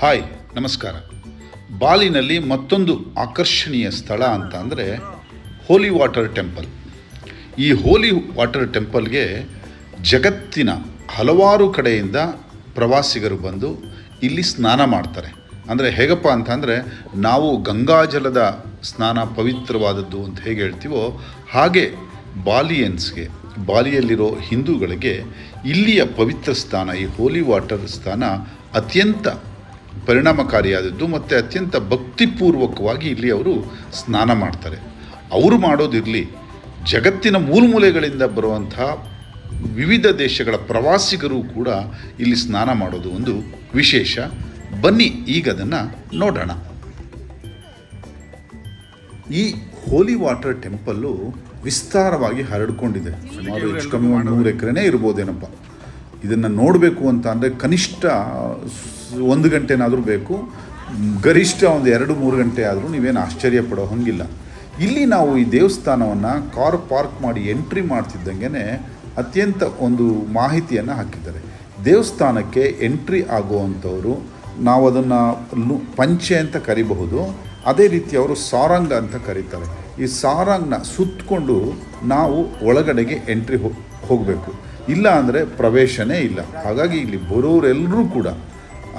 Hi, ನಮಸ್ಕಾರ. ಬಾಲಿನಲ್ಲಿ ಮತ್ತೊಂದು ಆಕರ್ಷಣೀಯ ಸ್ಥಳ ಅಂತ ಅಂದರೆ ಹೋಲಿ ವಾಟರ್ ಟೆಂಪಲ್ ಈ ಹೋಲಿ ವಾಟರ್ ಟೆಂಪಲ್ಗೆ ಜಗತ್ತಿನ ಹಲವಾರು ಕಡೆಯಿಂದ ಪ್ರವಾಸಿಗರು ಬಂದು ಇಲ್ಲಿ ಸ್ನಾನ ಮಾಡ್ತಾರೆ. ಅಂದರೆ ಹೇಗಪ್ಪ ಅಂತಂದರೆ ನಾವು ಗಂಗಾಜಲದ ಸ್ನಾನ ಪವಿತ್ರವಾದದ್ದು ಅಂತ ಹೇಗೆ ಹೇಳ್ತೀವೋ ಹಾಗೆ ಬಾಲಿಯನ್ಸ್ಗೆ, ಬಾಲಿಯಲ್ಲಿರೋ ಹಿಂದೂಗಳಿಗೆ ಇಲ್ಲಿಯ ಪವಿತ್ರ ಸ್ಥಾನ, ಈ ಹೋಲಿ ವಾಟರ್ ಸ್ಥಾನ ಅತ್ಯಂತ ಪರಿಣಾಮಕಾರಿಯಾದದ್ದು ಮತ್ತು ಅತ್ಯಂತ ಭಕ್ತಿಪೂರ್ವಕವಾಗಿ ಇಲ್ಲಿ ಅವರು ಸ್ನಾನ ಮಾಡ್ತಾರೆ. ಅವರು ಮಾಡೋದಿರಲಿ ಜಗತ್ತಿನ ಮೂಲೆಗಳಿಂದ ಬರುವಂತಹ ವಿವಿಧ ದೇಶಗಳ ಪ್ರವಾಸಿಗರು ಕೂಡ ಇಲ್ಲಿ ಸ್ನಾನ ಮಾಡೋದು ಒಂದು ವಿಶೇಷ. ಬನ್ನಿ ಈಗ ಅದನ್ನು ನೋಡೋಣ. ಈ ಹೋಲಿ ವಾಟರ್ ಟೆಂಪಲ್ಲು ವಿಸ್ತಾರವಾಗಿ ಹರಡ್ಕೊಂಡಿದೆ. ಸುಮಾರು ಹೆಚ್ಚು ಕಮ್ಮಿ ನೂರು ಎಕರೆನೇ ಇರ್ಬೋದೇನಪ್ಪ. ಇದನ್ನು ನೋಡಬೇಕು ಅಂತ ಅಂದರೆ ಕನಿಷ್ಠ ಒಂದು ಗಂಟೆನಾದರೂ ಬೇಕು. ಗರಿಷ್ಠ ಒಂದು ಎರಡು ಮೂರು ಗಂಟೆ ಆದರೂ ನೀವೇನು ಆಶ್ಚರ್ಯ ಪಡೋ ಹಂಗಿಲ್ಲ. ಇಲ್ಲಿ ನಾವು ಈ ದೇವಸ್ಥಾನವನ್ನು ಕಾರ್ ಪಾರ್ಕ್ ಮಾಡಿ ಎಂಟ್ರಿ ಮಾಡ್ತಿದ್ದಂಗೆ ಅತ್ಯಂತ ಒಂದು ಮಾಹಿತಿಯನ್ನು ಹಾಕಿದ್ದಾರೆ. ದೇವಸ್ಥಾನಕ್ಕೆ ಎಂಟ್ರಿ ಆಗುವಂಥವರು ನಾವು ಅದನ್ನು ಪಂಚೆ ಅಂತ ಕರಿಬಹುದು. ಅದೇ ರೀತಿ ಅವರು ಸಾರಂಗ ಅಂತ ಕರೀತಾರೆ. ಈ ಸಾರಂಗ್ನ ಸುತ್ತಕೊಂಡು ನಾವು ಒಳಗಡೆಗೆ ಎಂಟ್ರಿ ಹೋಗಬೇಕು. ಇಲ್ಲ ಅಂದರೆ ಪ್ರವೇಶನೇ ಇಲ್ಲ. ಹಾಗಾಗಿ ಇಲ್ಲಿ ಬರೋರೆಲ್ಲರೂ ಕೂಡ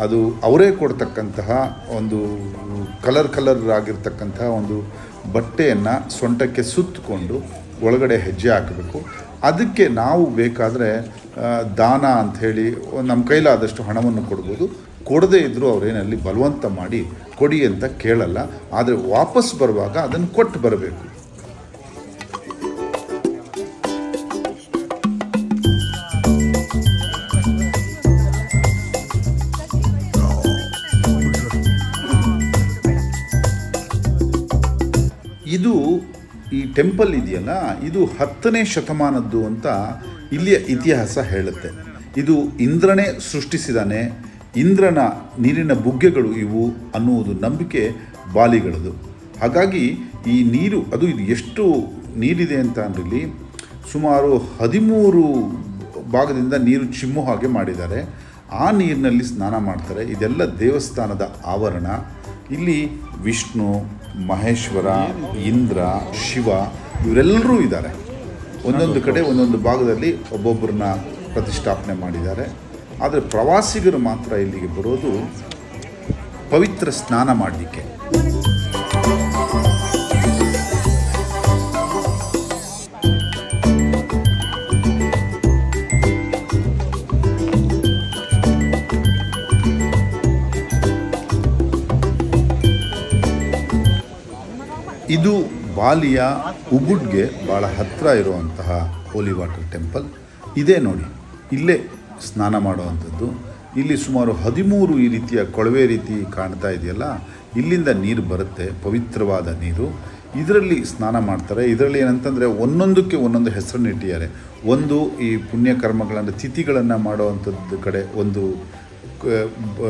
ಅದು ಅವರೇ ಕೊಡ್ತಕ್ಕಂತಹ ಒಂದು ಕಲರ್ ಕಲರ್ ಆಗಿರ್ತಕ್ಕಂತಹ ಒಂದು ಬಟ್ಟೆಯನ್ನು ಸೊಂಟಕ್ಕೆ ಸುತ್ತಕೊಂಡು ಒಳಗಡೆ ಹೆಜ್ಜೆ ಹಾಕಬೇಕು. ಅದಕ್ಕೆ ನಾವು ಬೇಕಾದರೆ ದಾನ ಅಂಥೇಳಿ ನಮ್ಮ ಕೈಲಾದಷ್ಟು ಹಣವನ್ನು ಕೊಡ್ಬೋದು. ಕೊಡದೇ ಇದ್ದರೂ ಅವರೇನಲ್ಲಿ ಬಲವಂತ ಮಾಡಿ ಕೊಡಿ ಅಂತ ಕೇಳಲ್ಲ. ಆದರೆ ವಾಪಸ್ ಬರುವಾಗ ಅದನ್ನು ಕೊಟ್ಟು ಬರಬೇಕು. ಟೆಂಪಲ್ ಇದೆಯಲ್ಲ, ಇದು ಹತ್ತನೇ ಶತಮಾನದ್ದು ಅಂತ ಇಲ್ಲಿಯ ಇತಿಹಾಸ ಹೇಳುತ್ತೆ. ಇದು ಇಂದ್ರನೇ ಸೃಷ್ಟಿಸಿದಾನೆ, ಇಂದ್ರನ ನೀರಿನ ಬುಗ್ಗೆಗಳು ಇವು ಅನ್ನುವುದು ನಂಬಿಕೆ ಬಾಲಿಗಳದು. ಹಾಗಾಗಿ ಈ ನೀರು, ಅದು ಇದು ಎಷ್ಟು ನೀರಿದೆ ಅಂತ ಅಂದ್ರೆ ಸುಮಾರು ಹದಿಮೂರು ಭಾಗದಿಂದ ನೀರು ಚಿಮ್ಮು ಹಾಗೆ ಮಾಡಿದ್ದಾರೆ. ಆ ನೀರಿನಲ್ಲಿ ಸ್ನಾನ ಮಾಡ್ತಾರೆ. ಇದೆಲ್ಲ ದೇವಸ್ಥಾನದ ಆವರಣ. ಇಲ್ಲಿ ವಿಷ್ಣು, ಮಹೇಶ್ವರ, ಇಂದ್ರ, ಶಿವ ಇವರೆಲ್ಲರೂ ಇದ್ದಾರೆ. ಒಂದೊಂದು ಕಡೆ, ಒಂದೊಂದು ಭಾಗದಲ್ಲಿ ಒಬ್ಬೊಬ್ಬರನ್ನ ಪ್ರತಿಷ್ಠಾಪನೆ ಮಾಡಿದ್ದಾರೆ. ಆದರೆ ಪ್ರವಾಸಿಗರು ಮಾತ್ರ ಇಲ್ಲಿಗೆ ಬರೋದು ಪವಿತ್ರ ಸ್ನಾನ ಮಾಡಲಿಕ್ಕೆ. ಇದು ಬಾಲಿಯ ಉಗುಡ್ಗೆ ಭಾಳ ಹತ್ತಿರ ಇರುವಂತಹ ಹೋಲಿ ವಾಟರ್ ಟೆಂಪಲ್ ಇದೇ ನೋಡಿ, ಇಲ್ಲೇ ಸ್ನಾನ ಮಾಡುವಂಥದ್ದು. ಇಲ್ಲಿ ಸುಮಾರು ಹದಿಮೂರು ಈ ರೀತಿಯ ಕೊಳವೆ ರೀತಿ ಕಾಣ್ತಾ ಇದೆಯಲ್ಲ, ಇಲ್ಲಿಂದ ನೀರು ಬರುತ್ತೆ, ಪವಿತ್ರವಾದ ನೀರು. ಇದರಲ್ಲಿ ಸ್ನಾನ ಮಾಡ್ತಾರೆ. ಇದರಲ್ಲಿ ಏನಂತಂದರೆ ಒಂದೊಂದಕ್ಕೆ ಒಂದೊಂದು ಹೆಸರನ್ನು ಇಟ್ಟಿದ್ದಾರೆ. ಒಂದು ಈ ಪುಣ್ಯಕರ್ಮಗಳನ್ನು, ತಿಥಿಗಳನ್ನು ಮಾಡುವಂಥದ್ದು ಕಡೆ ಒಂದು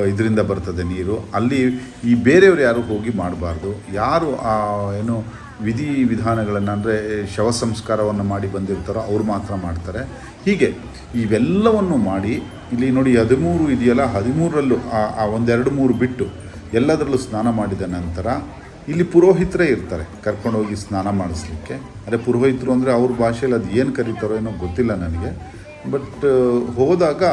ಇದರಿಂದ ಬರ್ತದೆ ನೀರು. ಅಲ್ಲಿ ಈ ಬೇರೆಯವರು ಯಾರು ಹೋಗಿ ಮಾಡಬಾರ್ದು. ಯಾರು ಆ, ಏನು ವಿಧಿ ವಿಧಾನಗಳನ್ನು ಅಂದರೆ ಶವ ಸಂಸ್ಕಾರವನ್ನು ಮಾಡಿ ಬಂದಿರ್ತಾರೋ ಅವ್ರು ಮಾತ್ರ ಮಾಡ್ತಾರೆ. ಹೀಗೆ ಇವೆಲ್ಲವನ್ನು ಮಾಡಿ, ಇಲ್ಲಿ ನೋಡಿ ಹದಿಮೂರು ಇದೆಯಲ್ಲ, ಹದಿಮೂರರಲ್ಲೂ ಆ- ಆ ಒಂದೆರಡು ಮೂರು ಬಿಟ್ಟು ಎಲ್ಲದರಲ್ಲೂ ಸ್ನಾನ ಮಾಡಿದ ನಂತರ ಇಲ್ಲಿ ಪುರೋಹಿತರೇ ಇರ್ತಾರೆ, ಕರ್ಕೊಂಡೋಗಿ ಸ್ನಾನ ಮಾಡಿಸ್ಲಿಕ್ಕೆ. ಅದೇ ಪುರೋಹಿತರು ಅಂದರೆ ಅವ್ರ ಭಾಷೆಯಲ್ಲಿ ಅದು ಏನು ಕರೀತಾರೋ ಏನೋ ಗೊತ್ತಿಲ್ಲ ನನಗೆ. ಬಟ್, ಹೋದಾಗ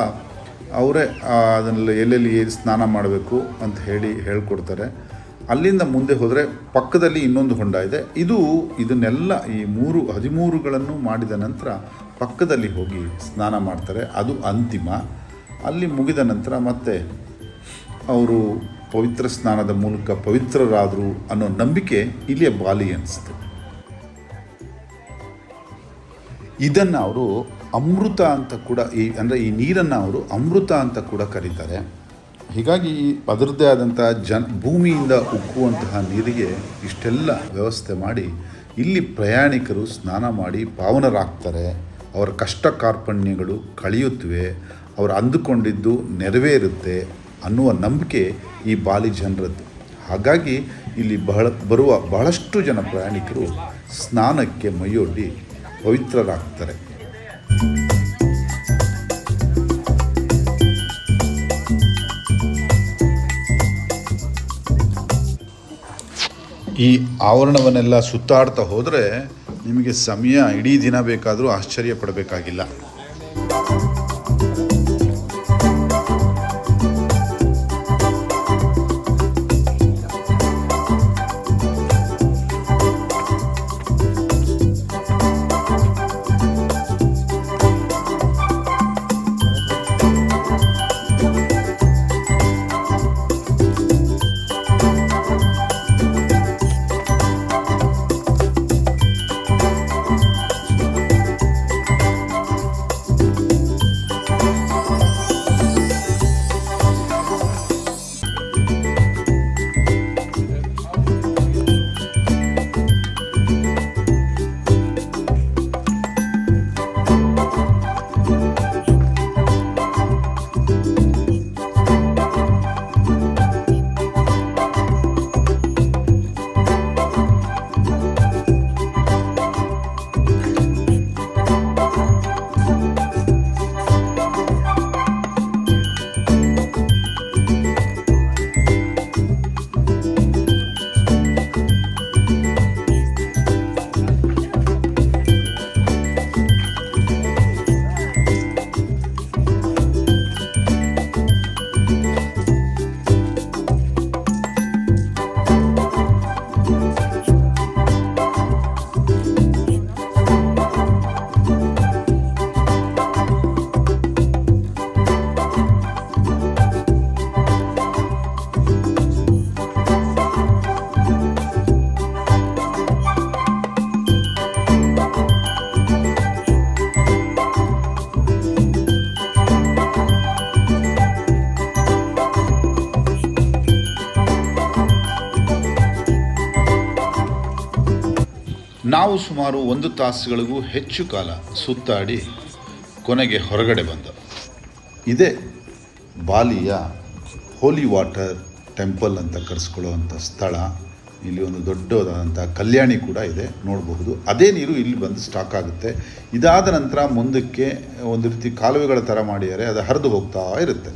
ಅವರೇ ಅದನ್ನೆಲ್ಲ ಎಲ್ಲೆಲ್ಲಿ ಸ್ನಾನ ಮಾಡಬೇಕು ಅಂತ ಹೇಳಿ ಹೇಳ್ಕೊಡ್ತಾರೆ. ಅಲ್ಲಿಂದ ಮುಂದೆ ಹೋದರೆ ಪಕ್ಕದಲ್ಲಿ ಇನ್ನೊಂದು ಹೊಂಡ ಇದೆ. ಇದು ಇದನ್ನೆಲ್ಲ ಈ ಮೂರು, ಹದಿಮೂರುಗಳನ್ನು ಮಾಡಿದ ನಂತರ ಪಕ್ಕದಲ್ಲಿ ಹೋಗಿ ಸ್ನಾನ ಮಾಡ್ತಾರೆ. ಅದು ಅಂತಿಮ. ಅಲ್ಲಿ ಮುಗಿದ ನಂತರ ಮತ್ತೆ ಅವರು ಪವಿತ್ರ ಸ್ನಾನದ ಮೂಲಕ ಪವಿತ್ರರಾದರು ಅನ್ನೋ ನಂಬಿಕೆ ಇಲ್ಲಿಯ ಬಾಲಿ ಅನಿಸ್ತು ಇದನ್ನು ಅವರು ಅಮೃತ ಅಂತ ಕೂಡ ಈ, ಅಂದರೆ ಈ ನೀರನ್ನು ಅವರು ಅಮೃತ ಅಂತ ಕೂಡ ಕರೀತಾರೆ. ಹೀಗಾಗಿ ಅದರದ್ದೇ ಆದಂಥ ಜನ್, ಭೂಮಿಯಿಂದ ಉಕ್ಕುವಂತಹ ನೀರಿಗೆ ಇಷ್ಟೆಲ್ಲ ವ್ಯವಸ್ಥೆ ಮಾಡಿ ಇಲ್ಲಿ ಪ್ರಯಾಣಿಕರು ಸ್ನಾನ ಮಾಡಿ ಪಾವನರಾಗ್ತಾರೆ. ಅವರ ಕಷ್ಟ ಕಾರ್ಪಣ್ಯಗಳು ಕಳೆಯುತ್ತವೆ. ಅವರು ಅಂದುಕೊಂಡಿದ್ದು ನೆರವೇರುತ್ತೆ ಅನ್ನುವ ನಂಬಿಕೆ ಈ ಬಾಲಿ ಜನರದ್ದು. ಹಾಗಾಗಿ ಇಲ್ಲಿ ಬಹಳ, ಬರುವ ಬಹಳಷ್ಟು ಜನ ಪ್ರಯಾಣಿಕರು ಸ್ನಾನಕ್ಕೆ ಮೈಯೊಡ್ಡಿ ಪವಿತ್ರರಾಗ್ತಾರೆ. ಈ ಆವರಣವನ್ನೆಲ್ಲ ಸುತ್ತಾಡ್ತಾ ಹೋದರೆ ನಿಮಗೆ ಸಮಯ ಇಡೀ ದಿನ ಬೇಕಾದರೂ ಆಶ್ಚರ್ಯ ಪಡಬೇಕಾಗಿಲ್ಲ. ನಾವು ಸುಮಾರು ಒಂದು ತಾಸುಗಳಿಗೂ ಹೆಚ್ಚು ಕಾಲ ಸುತ್ತಾಡಿ ಕೊನೆಗೆ ಹೊರಗಡೆ ಬಂದ. ಇದೇ ಬಾಲಿಯ ಹೋಲಿ ವಾಟರ್ ಟೆಂಪಲ್ ಅಂತ ಕರೆಸ್ಕೊಳ್ಳುವಂಥ ಸ್ಥಳ. ಇಲ್ಲಿ ಒಂದು ದೊಡ್ಡದಾದಂಥ ಕಲ್ಯಾಣಿ ಕೂಡ ಇದೆ, ನೋಡಬಹುದು. ಅದೇ ನೀರು ಇಲ್ಲಿ ಬಂದು ಸ್ಟಾಕ್ ಆಗುತ್ತೆ. ಇದಾದ ನಂತರ ಮುಂದಕ್ಕೆ ಒಂದು ರೀತಿ ಕಾಲುವೆಗಳ ಥರ ಮಾಡಿದರೆ ಅದು ಹರಿದು ಹೋಗ್ತಾ ಇರುತ್ತೆ.